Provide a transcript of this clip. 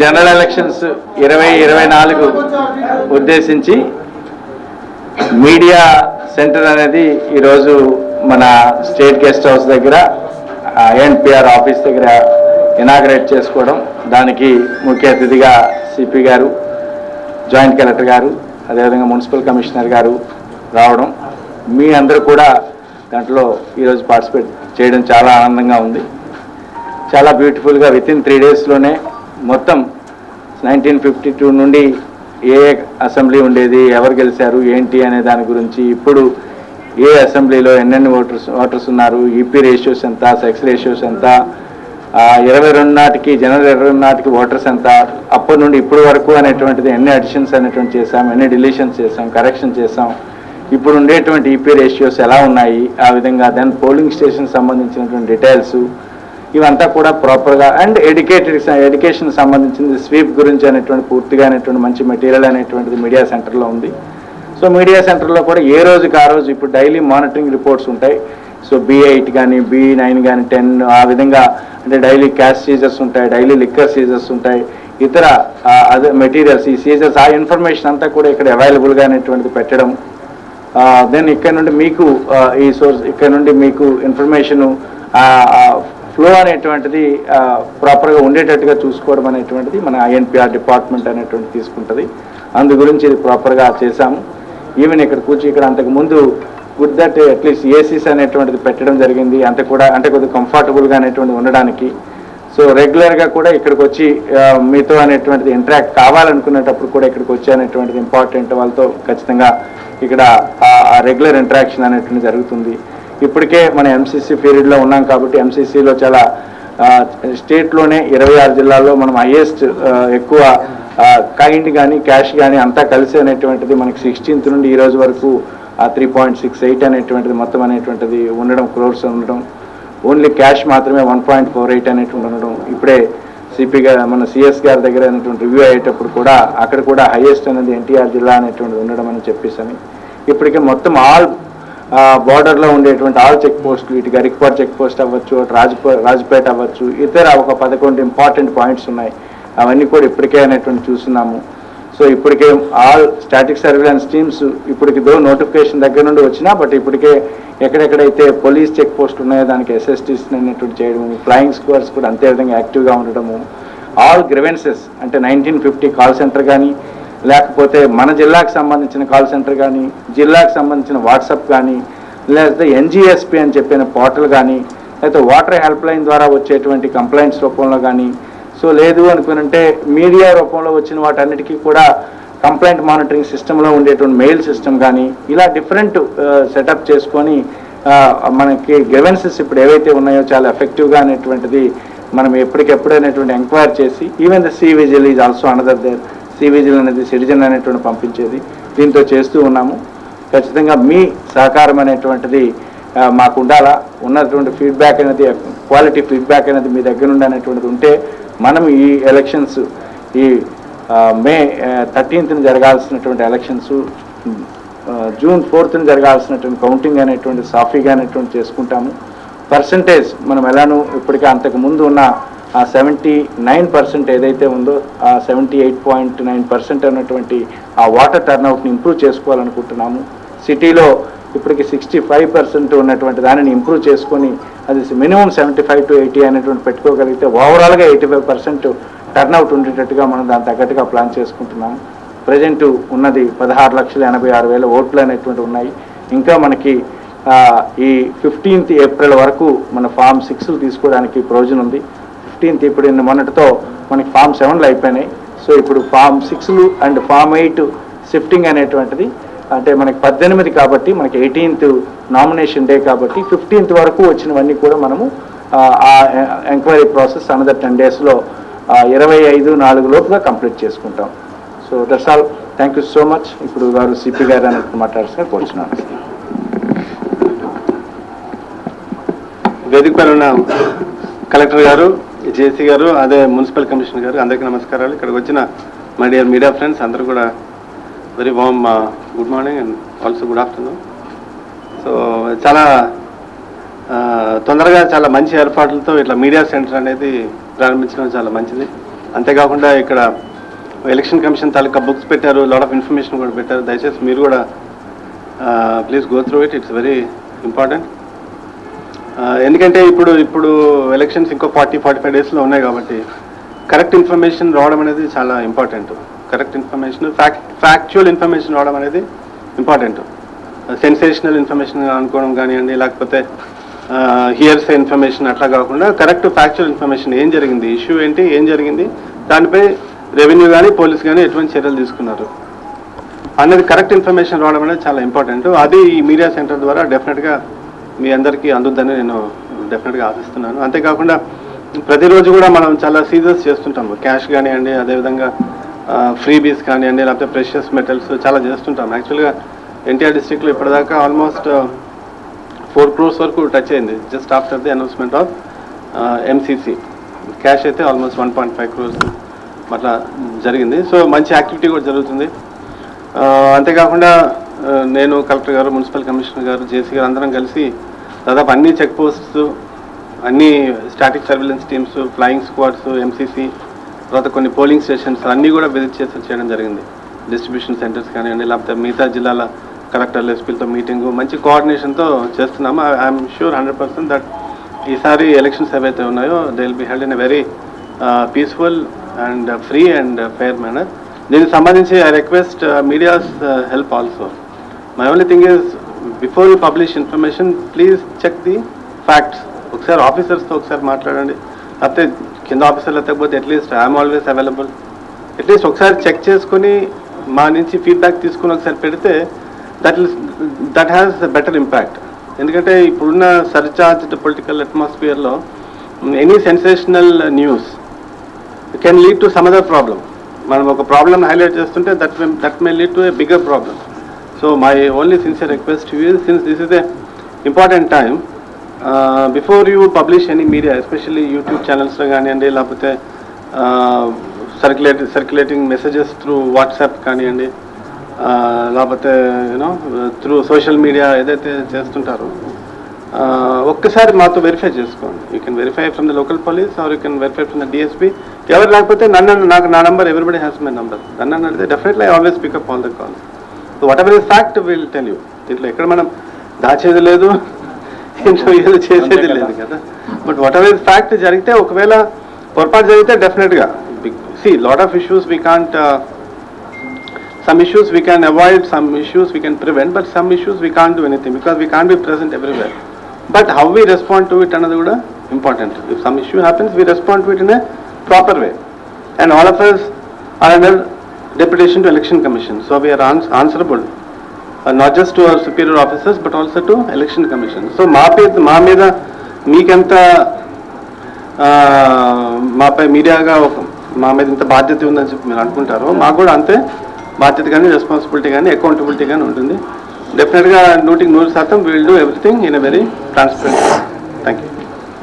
General elections ఇరవై ఇరవై నాలుగు ఉద్దేశించి మీడియా సెంటర్ అనేది ఈరోజు మన స్టేట్ గెస్ట్ హౌస్ దగ్గర ఎన్పిఆర్ ఆఫీస్ దగ్గర ఇనాగ్రేట్ చేసుకోవడం. దానికి ముఖ్య అతిథిగా సిపి గారు జాయింట్ కలెక్టర్ గారు అదేవిధంగా మున్సిపల్ కమిషనర్ గారు రావడం. మీ అందరూ కూడా దాంట్లో ఈరోజు పార్టిసిపేట్ చేయడం చాలా ఆనందంగా ఉంది. చాలా బ్యూటిఫుల్గా విత్ ఇన్ త్రీ డేస్లోనే మొత్తం నైన్టీన్ ఫిఫ్టీ టూ నుండి ఏ అసెంబ్లీ ఉండేది ఎవరు గెలిచారు ఏంటి అనే దాని గురించి ఇప్పుడు ఏ అసెంబ్లీలో ఎన్నెన్ని ఓటర్స్ ఓటర్స్ ఉన్నారు ఈపీ రేషియోస్ ఎంత సెక్స్ రేషియోస్ ఎంత ఇరవై రెండు నాటికి జనవరి ఇరవై రెండు నాటికి ఓటర్స్ ఎంత అప్పటి నుండి ఇప్పటి వరకు అనేటువంటిది ఎన్ని అడిషన్స్ అనేటువంటి చేసాం ఎన్ని డిలీషన్స్ చేసాం కరెక్షన్ చేసాం ఇప్పుడు ఉండేటువంటి ఈపీ రేషియోస్ ఎలా ఉన్నాయి ఆ విధంగా దెన్ పోలింగ్ స్టేషన్ సంబంధించినటువంటి డీటెయిల్స్ ఇవంతా కూడా ప్రాపర్గా అండ్ ఎడ్యుకేటెడ్ ఎడ్యుకేషన్ సంబంధించింది స్వీప్ గురించి అనేటువంటి పూర్తిగా అనేటువంటి మంచి మెటీరియల్ అనేటువంటిది మీడియా సెంటర్లో ఉంది. సో మీడియా సెంటర్లో కూడా ఏ రోజుకి ఆ రోజు ఇప్పుడు డైలీ మానిటరింగ్ రిపోర్ట్స్ ఉంటాయి. సో బి ఎయిట్ కానీ బి నైన్ కానీ టెన్ ఆ విధంగా అంటే డైలీ క్యాష్ సీజర్స్ ఉంటాయి డైలీ లిక్కర్ సీజర్స్ ఉంటాయి ఇతర అదే మెటీరియల్స్ ఈ సీజర్స్ ఆ ఇన్ఫర్మేషన్ అంతా కూడా ఇక్కడ అవైలబుల్గా అనేటువంటిది పెట్టడం. దెన్ ఇక్కడ నుండి మీకు ఈ సోర్స్ ఇక్కడ నుండి మీకు ఇన్ఫర్మేషన్ ఫ్లో అనేటువంటిది ప్రాపర్గా ఉండేటట్టుగా చూసుకోవడం అనేటువంటిది మన ఐఎన్పిఆర్ డిపార్ట్మెంట్ అనేటువంటి తీసుకుంటుంది. అందు గురించి ఇది ప్రాపర్గా చేశాము. ఈవెన్ ఇక్కడ కూర్చి ఇక్కడ అంతకు ముందు గుడ్ దట్ అట్లీస్ట్ ఏసీస్ అనేటువంటిది పెట్టడం జరిగింది. అంత కూడా అంటే కొద్దిగా కంఫర్టబుల్గా అనేటువంటి ఉండడానికి. సో రెగ్యులర్గా కూడా ఇక్కడికి వచ్చి మీతో అనేటువంటిది ఇంటరాక్ట్ కావాలనుకునేటప్పుడు కూడా ఇక్కడికి వచ్చి అనేటువంటిది ఇంపార్టెంట్ వాళ్ళతో ఖచ్చితంగా ఇక్కడ రెగ్యులర్ ఇంటరాక్షన్ అనేటువంటి జరుగుతుంది. ఇప్పటికే మన ఎంసీసీ పీరియడ్లో ఉన్నాం కాబట్టి ఎంసీసీలో చాలా స్టేట్లోనే ఇరవై ఆరు జిల్లాల్లో మనం హైయెస్ట్ ఎక్కువ కైండ్ కానీ క్యాష్ కానీ అంతా కలిసి అనేటువంటిది మనకి సిక్స్టీన్త్ నుండి ఈ రోజు వరకు ఆ త్రీ పాయింట్ సిక్స్ ఎయిట్ అనేటువంటిది మొత్తం అనేటువంటిది ఉండడం క్రోర్స్ ఉండడం. ఓన్లీ క్యాష్ మాత్రమే వన్ పాయింట్ ఫోర్ ఎయిట్ అనేటువంటి ఉండడం. ఇప్పుడే సిపి గారు మన సిఎస్ గారి దగ్గర అనేటువంటి రివ్యూ అయ్యేటప్పుడు కూడా అక్కడ కూడా హైయెస్ట్ అనేది ఎన్టీఆర్ జిల్లా అనేటువంటిది ఉండడం అని చెప్పేసి ఇప్పటికే మొత్తం ఆల్ బార్డర్లో ఉండేటువంటి ఆల్ చెక్ పోస్టులు ఇటు గరికపాడ్ చెక్ పోస్ట్ అవ్వచ్చు అటు రాజపే రాజపేట అవ్వచ్చు ఇతర ఒక పదకొండు ఇంపార్టెంట్ పాయింట్స్ ఉన్నాయి. అవన్నీ కూడా ఇప్పటికే అనేటువంటి చూస్తున్నాము. సో ఇప్పటికే ఆల్ స్టాటిక్ సర్వేలెన్స్ టీమ్స్ ఇప్పటికి దో నోటిఫికేషన్ దగ్గర నుండి వచ్చినా బట్ ఇప్పటికే ఎక్కడెక్కడైతే పోలీస్ చెక్ పోస్ట్ ఉన్నాయో దానికి ఎస్ఎస్టీస్ అనేటువంటి చేయడము ఫ్లయింగ్ స్క్వాడ్స్ కూడా అంతే విధంగా యాక్టివ్గా ఉండడము. ఆల్ గ్రివెన్సెస్ అంటే నైన్టీన్ ఫిఫ్టీ కాల్ సెంటర్ కానీ లేకపోతే మన జిల్లాకు సంబంధించిన కాల్ సెంటర్ కానీ జిల్లాకు సంబంధించిన వాట్సాప్ కానీ లేకపోతే ఎన్జిఎస్పి అని చెప్పిన పోర్టల్ కానీ లేకపోతే వాటర్ హెల్ప్ లైన్ ద్వారా వచ్చేటువంటి కంప్లైంట్స్ రూపంలో కానీ సో లేదు అనుకునంటే మీడియా రూపంలో వచ్చిన వాటన్నిటికీ కూడా కంప్లైంట్ మానిటరింగ్ సిస్టంలో ఉండేటువంటి మెయిల్ సిస్టమ్ కానీ ఇలా డిఫరెంట్ సెటప్ చేసుకొని మనకి గ్రెవెన్సెస్ ఇప్పుడు ఏవైతే ఉన్నాయో చాలా ఎఫెక్టివ్గా అనేటువంటిది మనం ఎప్పటికెప్పుడు అనేటువంటి ఎంక్వైర్ చేసి even the C vigil is also another there C vigil అనేది సిటిజన్ అనేటువంటి పంపించేది. దీంతో చేస్తూ ఉన్నాము. ఖచ్చితంగా మీ సహకారం అనేటువంటిది మాకు ఉండాలా? ఉన్నటువంటి ఫీడ్బ్యాక్ అనేది క్వాలిటీ ఫీడ్బ్యాక్ అనేది మీ దగ్గర నుండి అనేటువంటిది ఉంటే మనం ఈ ఎలక్షన్స్ ఈ మే థర్టీన్త్ని జరగాల్సినటువంటి ఎలక్షన్స్ జూన్ ఫోర్త్ని జరగాల్సినటువంటి కౌంటింగ్ అనేటువంటి సాఫీగా అనేటువంటి చేసుకుంటాము. పర్సంటేజ్ మనం ఎలానూ ఇప్పటికే అంతకు ముందు ఉన్న ఆ సెవెంటీ నైన్ పర్సెంట్ ఏదైతే ఉందో ఆ seventy eight point nine percent అన్నటువంటి ఆ వాటర్ టర్న్అవుట్ని ఇంప్రూవ్ చేసుకోవాలనుకుంటున్నాము. సిటీలో ఇప్పటికి సిక్స్టీ ఫైవ్ పర్సెంట్ ఉన్నటువంటి దానిని ఇంప్రూవ్ చేసుకొని అది minimum seventy five to eighty అనేటువంటి పెట్టుకోగలిగితే ఓవరాల్గా ఎయిటీ ఫైవ్ పర్సెంట్ టర్న్అవుట్ ఉండేటట్టుగా మనం దాని తగ్గట్టుగా ప్లాన్ చేసుకుంటున్నాము ప్రజెంట్ ఉన్నది పదహారు లక్షల ఎనభై ఆరు వేల ఓట్లు అనేటువంటి ఉన్నాయి. ఇంకా మనకి ఈ ఫిఫ్టీన్త్ ఏప్రిల్ వరకు మన ఫామ్ సిక్స్లు తీసుకోవడానికి ప్రయోజనం ఉంది. ఫిఫ్టీన్త్ ఇప్పుడు మొన్నటితో మనకి ఫామ్ సెవెన్లు అయిపోయినాయి. సో ఇప్పుడు ఫామ్ సిక్స్లు అండ్ ఫామ్ ఎయిట్ షిఫ్టింగ్ అనేటువంటిది. అంటే మనకి పద్దెనిమిది కాబట్టి మనకి ఎయిటీన్త్ నామినేషన్ డే కాబట్టి ఫిఫ్టీన్త్ వరకు వచ్చినవన్నీ కూడా మనము ఆ, ఎంక్వైరీ ప్రాసెస్ అనదర్ టెన్ డేస్లో ఇరవై ఐదు నాలుగు లోపుగా కంప్లీట్ చేసుకుంటాం. So that's all thank you so much ఇప్పుడు గారు సిపి గారు అన్నట్టు మాట్లాడాల్సిన కోరుచున్నాను వేదిక పైన కలెక్టర్ గారు జేసీ గారు అదే మున్సిపల్ కమిషనర్ గారు అందరికీ నమస్కారాలు. ఇక్కడికి వచ్చిన మై డియర్ మీడియా ఫ్రెండ్స్ అందరూ కూడా very warm good morning and also good afternoon. So చాలా తొందరగా చాలా మంచి ఏర్పాట్లతో ఇట్లా మీడియా సెంటర్ అనేది ప్రారంభించడం చాలా మంచిది. అంతేకాకుండా ఇక్కడ ఎలక్షన్ కమిషన్ తాలూకా బుక్స్ పెట్టారు లాట్ ఆఫ్ ఇన్ఫర్మేషన్ కూడా పెట్టారు. దయచేసి మీరు కూడా please go through it. It's very important. ఎందుకంటే ఇప్పుడు ఇప్పుడు ఎలక్షన్స్ ఇంకో ఫార్టీ ఫార్టీ ఫైవ్ డేస్లో ఉన్నాయి కాబట్టి కరెక్ట్ ఇన్ఫర్మేషన్ రావడం అనేది చాలా important correct information fact factual information రావడం అనేది ఇంపార్టెంట్ సెన్సేషనల్ ఇన్ఫర్మేషన్ అనుకోవడం కానివ్వండి లేకపోతే హియర్స్ ఇన్ఫర్మేషన్ అట్లా కాకుండా కరెక్ట్ ఫ్యాక్చువల్ ఇన్ఫర్మేషన్ ఏం జరిగింది ఇష్యూ ఏంటి ఏం జరిగింది దానిపై రెవెన్యూ కానీ పోలీస్ కానీ ఎటువంటి చర్యలు తీసుకున్నారు. అనేది కరెక్ట్ ఇన్ఫర్మేషన్ రావడం అనేది చాలా ఇంపార్టెంట్ అది ఈ మీడియా సెంటర్ ద్వారా డెఫినెట్గా మీ అందరికీ అందుద్దని నేను డెఫినెట్గా ఆశిస్తున్నాను. అంతేకాకుండా ప్రతిరోజు కూడా మనం చాలా సీజర్స్ చేస్తుంటాము. క్యాష్ కానివ్వండి అదేవిధంగా ఫ్రీబీస్ కానివ్వండి లేకపోతే ప్రెషియస్ మెటల్స్ చాలా చేస్తుంటాం యాక్చువల్గా ఎన్టీఆర్ డిస్టిక్లో ఇప్పటిదాకా ఆల్మోస్ట్ ఫోర్ క్రోర్స్ వరకు టచ్ అయింది. Just after the announcement of MCC cash అయితే almost one point five crores అట్లా జరిగింది. సో మంచి యాక్టివిటీ కూడా జరుగుతుంది. అంతేకాకుండా నేను కలెక్టర్ గారు మున్సిపల్ కమిషనర్ గారు జేసీ గారు అందరం కలిసి దాదాపు అన్ని చెక్ పోస్ట్స్ అన్ని static surveillance teams flying squads MCC తర్వాత కొన్ని పోలింగ్ స్టేషన్స్ అన్నీ కూడా విజిట్ చేసి చేయడం జరిగింది. డిస్ట్రిబ్యూషన్ సెంటర్స్ కానివ్వండి లేకపోతే మిగతా జిల్లాల కలెక్టర్లు ఎస్పీలతో మీటింగు మంచి కోఆర్డినేషన్తో చేస్తున్నాము. I'm sure hundred percent that ఈసారి ఎలక్షన్స్ ఏవైతే ఉన్నాయో they will be held in a very peaceful and free and fair manner దీనికి సంబంధించి I request medias help also my only thing is before you publish information please check the facts ఒకసారి ఆఫీసర్స్తో ఒకసారి మాట్లాడండి. లేకపోతే కింద ఆఫీసర్లు లేకపోతే at least I'm always available at least ఒకసారి చెక్ చేసుకుని మా నుంచి ఫీడ్బ్యాక్ తీసుకుని ఒకసారి పెడితే that that has better impact ఎందుకంటే ఇప్పుడున్న surcharged political అట్మాస్ఫియర్లో any sensational news can lead to some other problem మనం ఒక ప్రాబ్లమ్ హైలైట్ చేస్తుంటే that that may lead to a bigger so my only sincere request you since this is a important time before you publish any media especially YouTube ఛానల్స్లో కానివ్వండి లేకపోతే circulate circulating messages through WhatsApp కానివ్వండి లేకపోతే you know through social media ఏదైతే చేస్తుంటారో ఒక్కసారి మాతో verify చేసుకోండి. You can verify from the local police or you can verify from the DSP ఎవరు లేకపోతే నన్ను నాకు నా number everybody has my number నన్ను అడిగితే definitely I always pick up all the calls whatever is fact will tell you దీంట్లో ఎక్కడ మనం దాచేది లేదు ఏదో చేసేది లేదు కదా. But whatever is fact జరిగితే ఒకవేళ పొరపాటు జరిగితే డెఫినెట్గా see lot of issues we can't some issues we can avoid some issues we can prevent but some issues we can't do anything because we can't be present everywhere but how we respond to it అన్నది కూడా important if some issue happens we respond to it in a proper way and all of us are under deputation to election commission, so we are ans- answerable. Uh, not just to our superior officers, but also to election commission. So మా మీద మా మీద మీకెంత మాపై మీడియాగా ఒక మా మీద ఇంత బాధ్యత ఉందని చెప్పి మీరు అనుకుంటారో మాకు కూడా అంతే బాధ్యత కానీ రెస్పాన్సిబిలిటీ కానీ అకౌంటబిలిటీ కానీ ఉంటుంది డెఫినెట్గా నూటికి నూరు శాతం will do everything in a very transparent thank you